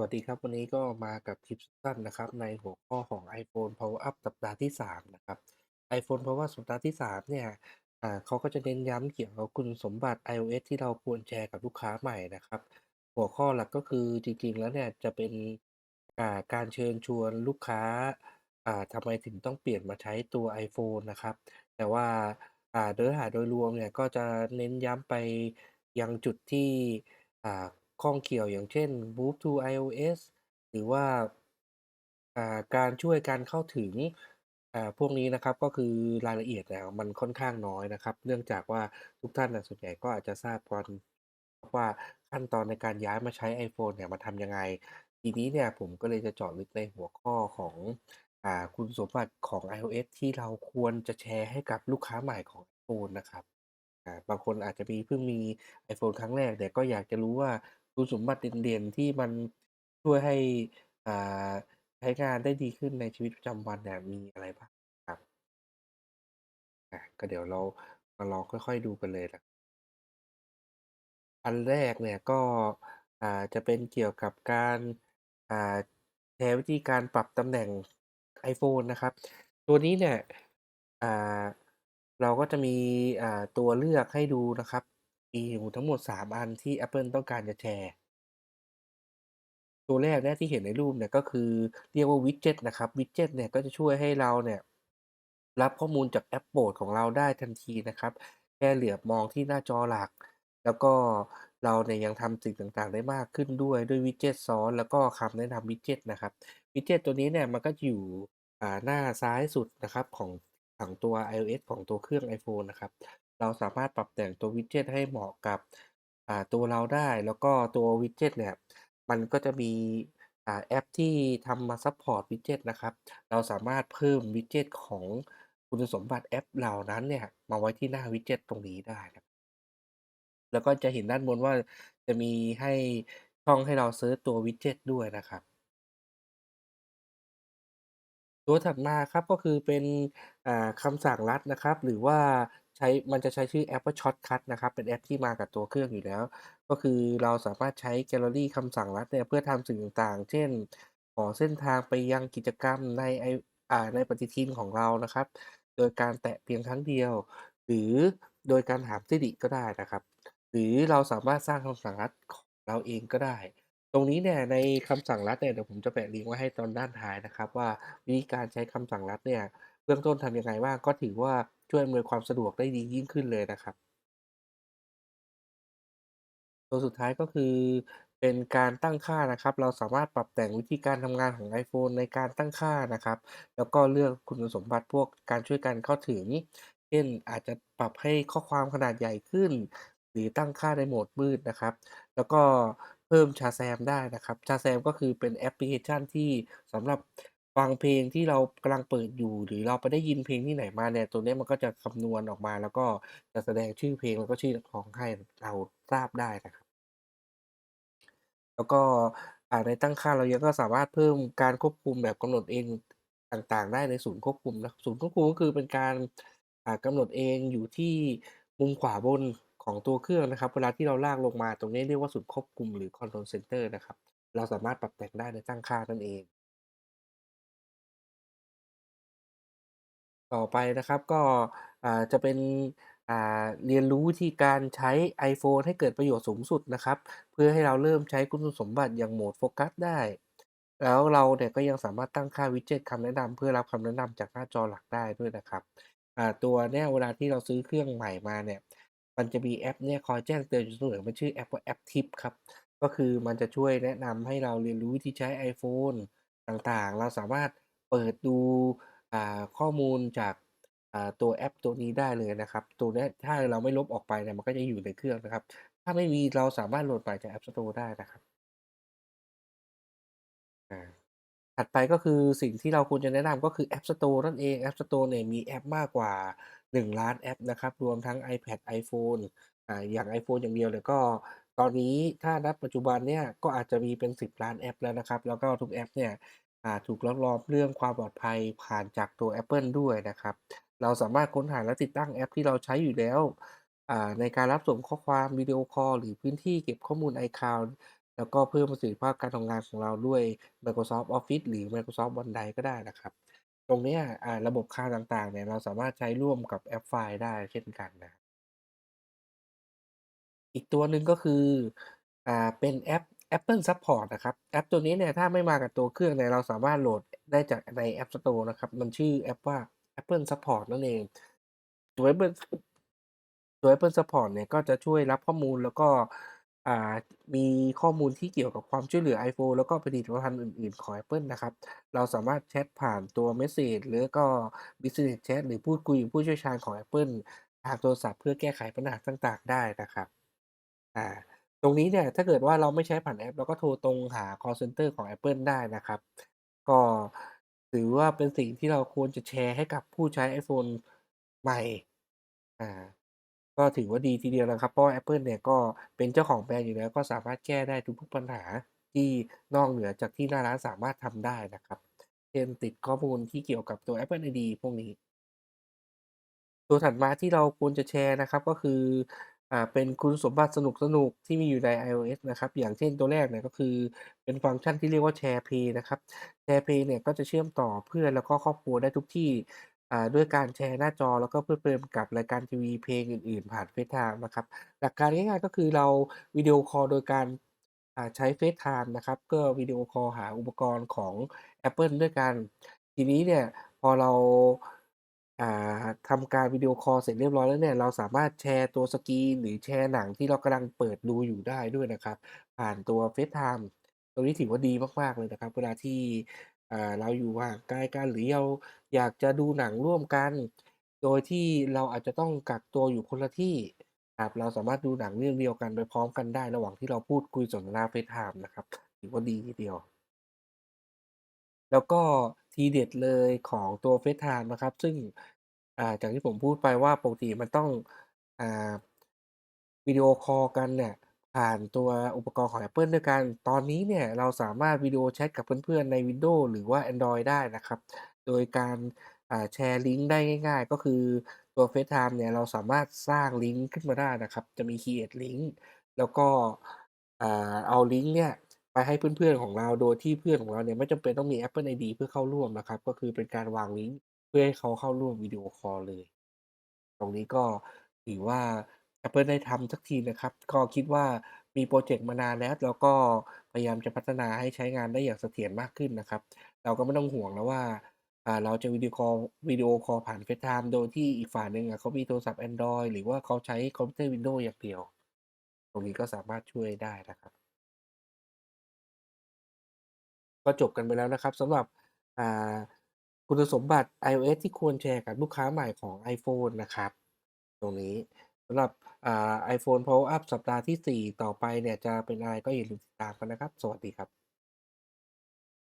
วัสดีครับ วันนี้ก็มากับคลิปสั้นนะครับ ในหัวข้อของ iPhone Power Up สัปดาห์ที่ 3 นะครับ iPhone Power Up สัปดาห์ที่ 3 เนี่ยเขาก็จะเน้นย้ำเกี่ยวกับคุณสมบัติ iOS ที่เราควรแชร์กับลูกค้าใหม่นะครับ หัวข้อหลักก็คือจริงๆ แล้วเนี่ยจะเป็นการเชิญชวนลูกค้าทำไมถึงต้องเปลี่ยนมาใช้ตัว iPhone นะครับ แต่ว่าอ่าเนื้อหาโดยรวมเนี่ยก็จะเน้นย้ำไปยังจุดที่ ข้องเกี่ยวอย่างเช่น Move to iOS หรือว่าการช่วยการเข้าถึงพวกนี้นะครับก็คือรายละเอียดเนี่มันค่อนข้างน้อยนะครับ เนื่องจากว่าทุกท่านส่วนใหญ่ก็อาจจะทราบกันว่าขั้นตอนในการย้ายมาใช้ iPhone เนี่ยมันทำยังไง ทีนี้เนี่ยผมก็เลยจะเจาะลึกในหัวข้อของอคุณสมบัติของ iOS ที่เราควรจะแชร์ให้กับลูกค้าใหม่ของ iPhone นะครับบางคนอาจจะมีเพิ่งมี iPhone ครั้งแรกเนี่ก็อยากจะรู้ว่า คุณสมบัติเด่น ๆ ที่มันช่วยให้ อ่า ใช้งานได้ดีขึ้นในชีวิตประจำวันเนี่ย มีอะไรบ้างครับ อา ก็เดี๋ยวเรามาลองค่อย ๆ ดูกันเลยนะอันแรกเนี่ยก็ อ่า จะเป็นเกี่ยวกับการ อ่า แชร์วิธีการปรับตำแหน่ง iPhone นะครับ ตัวนี้เนี่ย อ่า เราก็จะมี อ่า ตัวเลือกให้ดูนะครับ มีอยู่ทั้งหมด 3 อันที่ Apple ต้องการจะแชร์ ตัวแรกเนี่ยที่เห็นในรูปเนี่ยก็คือเรียกว่าวิดเจ็ตนะครับวิดเจ็ตเนี่ยก็จะช่วยให้เราเนี่ยรับข้อมูลจากแอปโปรดของเราได้ทันทีนะครับ แค่เหลือบมองที่หน้าจอหลัก แล้วก็เราเนี่ยยังทำสิ่งต่างๆ ได้มากขึ้นด้วยด้วยวิดเจ็ตซ้อนแล้วก็คำแนะนำวิดเจ็ตนะครับวิดเจ็ตตัวนี้เนี่ยมันก็อยู่อ่าหน้าซ้ายสุดนะครับของของตัว iOS ของตัวเครื่อง iPhone นะครับ เราสามารถปรับแต่งตัววิดเจ็ตให้เหมาะกับตัวเราได้ แล้วก็ตัววิดเจ็ตเนี่ย มันก็จะมีอ่าแอปที่ทำมาซัปพอร์ตวิดเจ็ตนะครับ เราสามารถเพิ่มวิดเจ็ตของคุณสมบัติแอปเหล่านั้นเนี่ย มาไว้ที่หน้าวิดเจ็ตตรงนี้ได้ครับแล้วก็จะเห็นด้านบนว่าจะมีให้ช่องให้เราเซิร์ชตัววิดเจ็ตด้วยนะครับ ตัวถัดมาครับก็คือเป็นคำสั่งลัดนะครับ หรือว่า ใช้มันจะใช้ชื่อแอปว่า Shortcut นะครับ เป็นแอปที่มากับตัวเครื่องอยู่แล้ว ก็คือเราสามารถใช้แกลเลอรี่คำสั่งลัดเนี่ยเพื่อทำสิ่งต่างๆ เช่น ขอเส้นทางไปยังกิจกรรมในไออ่าในปฏิทินของเรานะครับ โดยการแตะเพียงครั้งเดียว หรือโดยการถาม Siri ก็ได้นะครับ หรือเราสามารถสร้างคำสั่งลัดของเราเองก็ได้ ตรงนี้เนี่ยในคำสั่งลัดเนี่ยเดี๋ยวผมจะแปะลิงก์ไว้ให้ตอนด้านท้ายนะครับ ว่าวิธีการใช้คำสั่งลัดเนี่ยเบื้องต้นทำยังไงบ้างก็ถือว่า ช่วยอำนวยความสะดวกได้ดียิ่งขึ้นเลยนะครับ ตัวสุดท้ายก็คือเป็นการตั้งค่านะครับ เราสามารถปรับแต่งวิธีการทำงานของ iPhone ในการตั้งค่านะครับ แล้วก็เลือกคุณสมบัติพวกการช่วยกันเข้าถึง เช่นอาจจะปรับให้ข้อความขนาดใหญ่ขึ้น หรือตั้งค่าในโหมดมืดนะครับ แล้วก็เพิ่ม Shazam ได้นะครับ Shazam ก็คือเป็นแอปพลิเคชันที่สำหรับ ฟังเพลงที่เรากำลังเปิดอยู่ หรือเราไปได้ยินเพลงที่ไหนมาเนี่ย ตัวเนี้ยมันก็จะคำนวณออกมา แล้วก็จะแสดงชื่อเพลงแล้วก็ชื่อนักร้องให้เราทราบได้นะครับ แล้วก็ในตั้งค่าเรายังก็สามารถเพิ่มการควบคุมแบบกำหนดเองต่างๆ ได้ในศูนย์ควบคุมนะศูนย์ควบคุมก็คือเป็นการอ่ากำหนดเองอยู่ที่มุมขวาบนของตัวเครื่องนะครับ เวลาที่เราลากลงมาตรงนี้เรียกว่าศูนย์ควบคุมหรือ Control Center นะครับ เราสามารถปรับแต่งได้ในตั้งค่านั่นเอง ต่อไปนะครับก็อ่าจะเป็นอ่าเรียนรู้วิธีการใช้ iPhone ให้เกิดประโยชน์สูงสุดนะครับ เพื่อให้เราเริ่มใช้คุณสมบัติอย่างโหมดโฟกัสได้ แล้วเราเนี่ยก็ยังสามารถตั้งค่าวิดเจ็ตคำแนะนำเพื่อรับคำแนะนำจากหน้าจอหลักได้ด้วยนะครับอ่าตัวเนี้ยเวลาที่เราซื้อเครื่องใหม่มาเนี่ยมันจะมีแอปเนี่ยคอยแจ้งเตือนอยู่เสมอมันชื่อแอปว่าแอปทิปครับก็คือมันจะช่วยแนะนำให้เราเรียนรู้วิธีใช้ iPhone ต่างๆ เราสามารถเปิดดู ข้อมูลจากตัวแอปตัวนี้ได้เลยนะครับ ตัวนี้ถ้าเราไม่ลบออกไปเนี่ยมันก็จะอยู่ในเครื่องนะครับ ถ้าไม่มีเราสามารถโหลดใหม่จาก App Store ได้นะครับถัดไปก็คือสิ่งที่เราควรจะแนะนำก็คือ App Store นั่นเอง App Store เนี่ยมีแอปมากกว่า1,000,000แอปนะครับ รวมทั้ง iPad iPhone ออย่าง iPhone อย่างเดียวเนี่ยก็ ตอนนี้ถ้าณปัจจุบันเนี่ยก็อาจจะมีเป็น 10,000,000แอปแล้วนะครับ แล้วก็ทุกแอปเนี่ย ถูกรับรองเรื่องความปลอดภัยผ่านจากตัว Apple ด้วยนะครับ เราสามารถค้นหาและติดตั้งแอปที่เราใช้อยู่แล้วในการรับส่งข้อความวิดีโอคอลหรือพื้นที่เก็บข้อมูล iCloud แล้วก็เพิ่มประสิทธิภาพการทำงานของเราด้วย Microsoft Office หรือ Microsoft OneDrive ก็ได้นะครับ ตรงนี้ระบบคลาวต่างๆเนี่ยเราสามารถใช้ร่วมกับแอปไฟล์ได้เช่นกันนะ อีกตัวหนึ่งก็คืออเป็นแอป Apple Support นะครับ แอปตัวนี้เนี่ยถ้าไม่มากับตัวเครื่องเนี่ยเราสามารถโหลดได้จากใน App Store นะครับ มันชื่อแอปว่า Apple Support นั่นเอง ตัว Apple ตัว Apple Support เนี่ยก็จะช่วยรับข้อมูลแล้วก็มีข้อมูลที่เกี่ยวกับความช่วยเหลือ iPhone แล้วก็ผลิตภัณฑ์อื่นๆของ Apple นะครับ เราสามารถแชตผ่านตัวเมสเซจหรือก็ Business Chat หรือพูดคุยกับผู้เชี่ยวชาญของ Apple ทางโทรศัพท์เพื่อแก้ไขปัญหาต่างๆ ได้นะครับ อ่า ตรงนี้เนี่ยถ้าเกิดว่าเราไม่ใช้ผ่านแอป เราก็โทรตรงหาคอลเซนเตอร์ของ Apple ได้นะครับ ก็ถือว่าเป็นสิ่งที่เราควรจะแชร์ให้กับผู้ใช้ iPhone ใหม่ อ่า ก็ถือว่าดีทีเดียวนะครับ เพราะ Apple เนี่ยก็เป็นเจ้าของแบรนด์อยู่แล้ว ก็สามารถแก้ได้ทุกๆปัญหาที่นอกเหนือจากที่หน้าร้านสามารถทำได้นะครับ เช่นติดข้อมูลที่เกี่ยวกับตัว Apple ID พวกนี้ ตัวถัดมาที่เราควรจะแชร์นะครับก็คือ อ่าเป็นคุณสมบัติสนุก ๆ ที่มีอยู่ใน iOS นะครับ อย่างเช่นตัวแรกเนี่ย ก็คือเป็นฟังก์ชันที่เรียกว่า SharePlay นะครับ SharePlay เนี่ย ก็จะเชื่อมต่อเพื่อนแล้วก็ครอบครัวได้ทุกที่อ่าด้วยการแชร์หน้าจอแล้วก็เพลิดเพลินกับรายการทีวีเพลงอื่น ๆ ผ่าน FaceTime นะครับ หลักการง่ายๆก็คือเราวิดีโอคอลโดยการอ่าใช้ FaceTime นะครับก็วิดีโอคอลหาอุปกรณ์ของ Apple ด้วยกัน ทีนี้เนี่ยพอเรา ทำการวิดีโอคอลเสร็จเรียบร้อยแล้วเนี่ยเราสามารถแชร์ตัวสกรีนหรือแชร์หนังที่เรากำลังเปิดดูอยู่ได้ด้วยนะครับ ผ่านตัว FaceTime ตรงนี้ถือว่าดีมาก ๆ เลยนะครับ เวลาที่อ่าเราอยู่ห่างไกลกันหรือเราอยากจะดูหนังร่วมกัน โดยที่เราอาจจะต้องกักตัวอยู่คนละที่ครับเราสามารถดูหนังเรื่องเดียวกันไปพร้อมกันได้ ระหว่างที่เราพูดคุยสนทนา FaceTime นะครับถือว่าดีทีเดียว แล้วก็ ทีเด็ดเลยของตัว FaceTime นะครับ ซึ่ง อ่าจากที่ผมพูดไปว่าปกติมันต้อง อ่าวิดีโอคอลกันเนี่ย ผ่านตัวอุปกรณ์ของ Apple ด้วยกัน ตอนนี้เนี่ย เราสามารถวิดีโอแชตกับเพื่อนๆ ใน Windows หรือว่าแอนดรอยได้นะครับ โดยการอ่าแชร์ลิงก์ได้ง่าย ๆ ก็คือตัว FaceTime เนี่ย เราสามารถสร้างลิงก์ขึ้นมาได้นะครับ จะมี create ลิงก์แล้วก็อ่าเอาลิงก์เนี่ย ให้เพื่อนๆของเรา โดยที่เพื่อนของเราเนี่ยไม่จำเป็นต้องมี Apple ID เพื่อเข้าร่วมนะครับ ก็คือเป็นการวางลิงก์เพื่อให้เขาเข้าร่วมวิดีโอคอลเลย ตรงนี้ก็ถือว่า Apple ได้ทำสักทีนะครับ ก็คิดว่ามีพรเจกต์มานานแล้ว แล้วก็พยายามจะพัฒนาให้ใช้งานได้อย่างเสถียรมากขึ้นนะครับ เราก็ไม่ต้องห่วงแล้วว่าอ่าเราจะวิดีโอคอลวิดีโอคอลผ่าน FaceTime โดยที่อีกฝ่ายหนึ่งอะเขามีโทรศัพท์แอนดรอยหรือว่าเขาใช้คอมพิวเตอร์ Windows อย่างเดียว ตรงนี้ก็สามารถช่วยได้นะครับ ก็จบกันไปแล้วนะครับสำหรับคุณสมบัติ iOS ที่ควรแชร์กับลูกค้าใหม่ของ iPhone นะครับ ตรงนี้สำหรับอ่า iPhone Power Up สัปดาห์ที่ 4 ต่อไปเนี่ยจะเป็นอะไรก็อย่าลืมติดตามกันนะครับ สวัสดีครับ